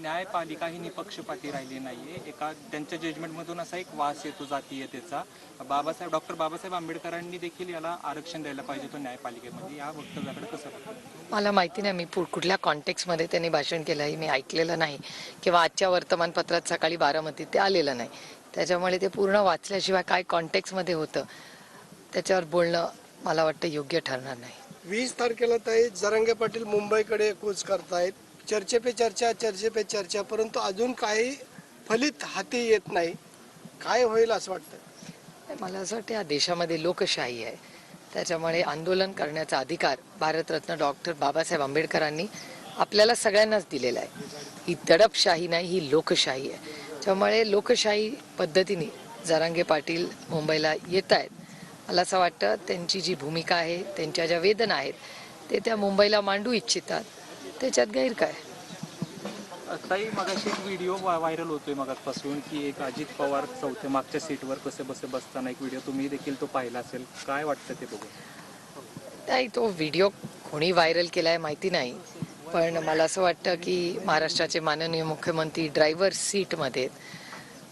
न्यायपालिका ही निपक्षपाती राहिली नाहीये. एका त्यांच्या जजमेंटमधून असा एक वास येतो जातीयतेचा बाबासाहेब डॉक्टर बाबासाहेब आंबेडकरांनी देखील याला आरक्षण द्यायला पाहिजे होतं न्यायपालिकेमध्ये. या वक्तव्याकडे कसं बघता? मला माहिती नाही मी पु- कुठल्या कॉन्टेक्समध्ये त्यांनी भाषण केलं आहे मी ऐकलेलं नाही. किंवा आजच्या वर्तमानपत्रात सकाळी बारामतीत ते आलेलं नाही. त्याच्यामुळे ते पूर्ण वाचल्याशिवाय काय कॉन्टेक्समध्ये होतं त्याच्यावर बोलणं मला वाटतं योग्य ठरणार नाही. वीस तारखेला ताई जरांगे पाटील मुंबईकडे कूच करतायत. चर्चे पे चर्चा चर्चे पे चर्चा परंतु अजून काही फलित हाती येत नाही. काय होईल असं वाटतं? मला असं वाटतं या देशामध्ये लोकशाही आहे. त्याच्यामुळे आंदोलन करण्याचा अधिकार भारतरत्न डॉक्टर बाबासाहेब आंबेडकरांनी आपल्याला सगळ्यांनाच दिलेला आहे. ही दडपशाही नाही ही लोकशाही आहे. त्यामुळे लोकशाही पद्धतीने जरांगे पाटील मुंबईला येत आहेत. मला असं वाटतं त्यांची जी भूमिका आहे त्यांच्या ज्या वेदना आहेत ते त्या मुंबईला मांडू इच्छितात. त्याच्यात गैर काय ताई मगाशी एक व्हिडिओ व्हायरल होतोय मगापासून की एक अजित पवार चौथ्या मागच्या सीटवर कसे बसे बसताना एक व्हिडिओ तुम्ही देखील तो पाहिला असेल. काय वाटतं ते बघून? नाही तो व्हिडिओ कोणी व्हायरल केलाय माहिती नाही. पण मला असं वाटतं की महाराष्ट्राचे माननीय मुख्यमंत्री ड्रायव्हर सीटमध्ये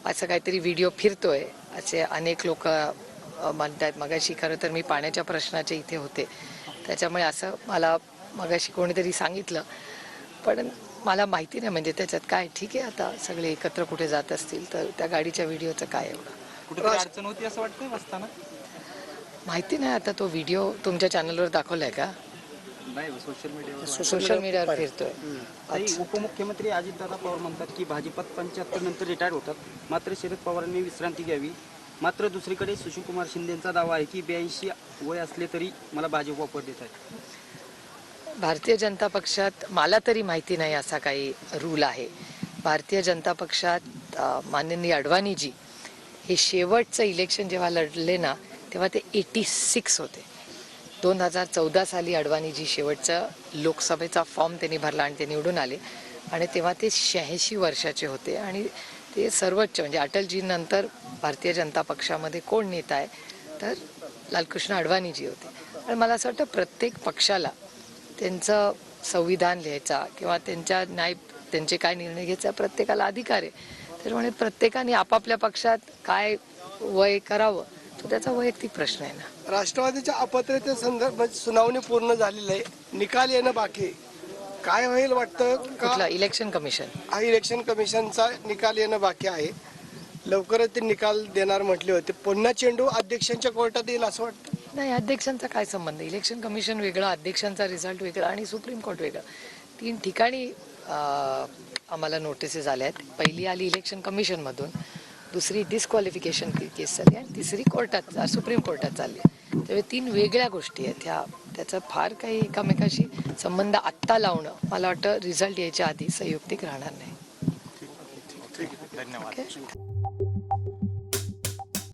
असं काहीतरी व्हिडिओ फिरतोय असे अनेक लोक म्हणतात मगाशी खरं तर मी पाण्याच्या प्रश्नाचे इथे होते. त्याच्यामुळे असं मला मगाशी कोणीतरी सांगितलं. पण मला माहिती नाही म्हणजे त्याच्यात काय? ठीक आहे आता सगळे एकत्र कुठे जात असतील तर त्या गाडीच्या व्हिडिओचं काय एवढं? अडचण होती असं वाटतंय बसताना? माहिती नाही आता तो व्हिडिओ तुमच्या चॅनलवर दाखवलाय का? नाही सोशल मीडियावर सोशल मीडियावर फिरतोय. उपमुख्यमंत्री अजितदादा पवार म्हणतात की भाजपात पंच्याहत्तर नंतर रिटायर होतात. मात्र शरद पवारांनी विश्रांती घ्यावी. मात्र दुसरीकडे सुशीलकुमार शिंदेचा दावा आहे की ब्याऐंशी वय असले तरी मला भाजप वापर देत आहे. भारतीय जनता पक्षात मला तरी माहिती नाही असा काही रूल आहे. भारतीय जनता पक्षात माननीय अडवाणीजी हे शेवटचं इलेक्शन जेव्हा लढले ना तेव्हा ते एटी सिक्स होते. दोन हजार चौदा साली अडवाणीजी शेवटचा लोकसभेचा फॉर्म त्यांनी भरला आणि ते निवडून आले. आणि तेव्हा ते शहाऐंशी वर्षाचे होते आणि ते सर्वोच्च म्हणजे अटलजीनंतर भारतीय जनता पक्षामध्ये कोण नेता आहे तर लालकृष्ण अडवाणीजी होते. आणि मला असं वाटतं प्रत्येक पक्षाला त्यांचं संविधान लिहायचा किंवा त्यांच्या न्याय त्यांचे काय निर्णय घ्यायचा प्रत्येकाला अधिकार आहे. त्याच्यामुळे प्रत्येकाने आपापल्या पक्षात काय वय करावं तो त्याचा वैयक्तिक प्रश्न आहे ना. राष्ट्रवादीच्या अपात्रते संदर्भात सुनावणी पूर्ण झालेली आहे. निकाल येणं बाकी. काय होईल वाटतं कुठलं? का इलेक्शन कमिशन. हा इलेक्शन कमिशनचा निकाल येणं बाकी आहे. लवकरच ते निकाल देणार म्हटले होते. पुन्हा चेंडू अध्यक्षांच्या कोर्टात येईल असं वाटतं? नाही अध्यक्षांचा काय संबंध? इलेक्शन कमिशन वेगळं अध्यक्षांचा रिझल्ट वेगळा आणि सुप्रीम कोर्ट वेगळं. तीन ठिकाणी आम्हाला नोटिसेस आल्या आहेत. पहिली आली इलेक्शन कमिशनमधून. दुसरी डिस्क्वालिफिकेशन केस झाली आणि तिसरी कोर्टात सुप्रीम कोर्टात चालली त्यामुळे तीन वेगळ्या गोष्टी आहेत. ह्या त्याचा फार काही एकामेकाशी संबंध आत्ता लावणं मला वाटतं रिझल्ट यायच्या आधी संयुक्तिक राहणार नाही. धन्यवाद.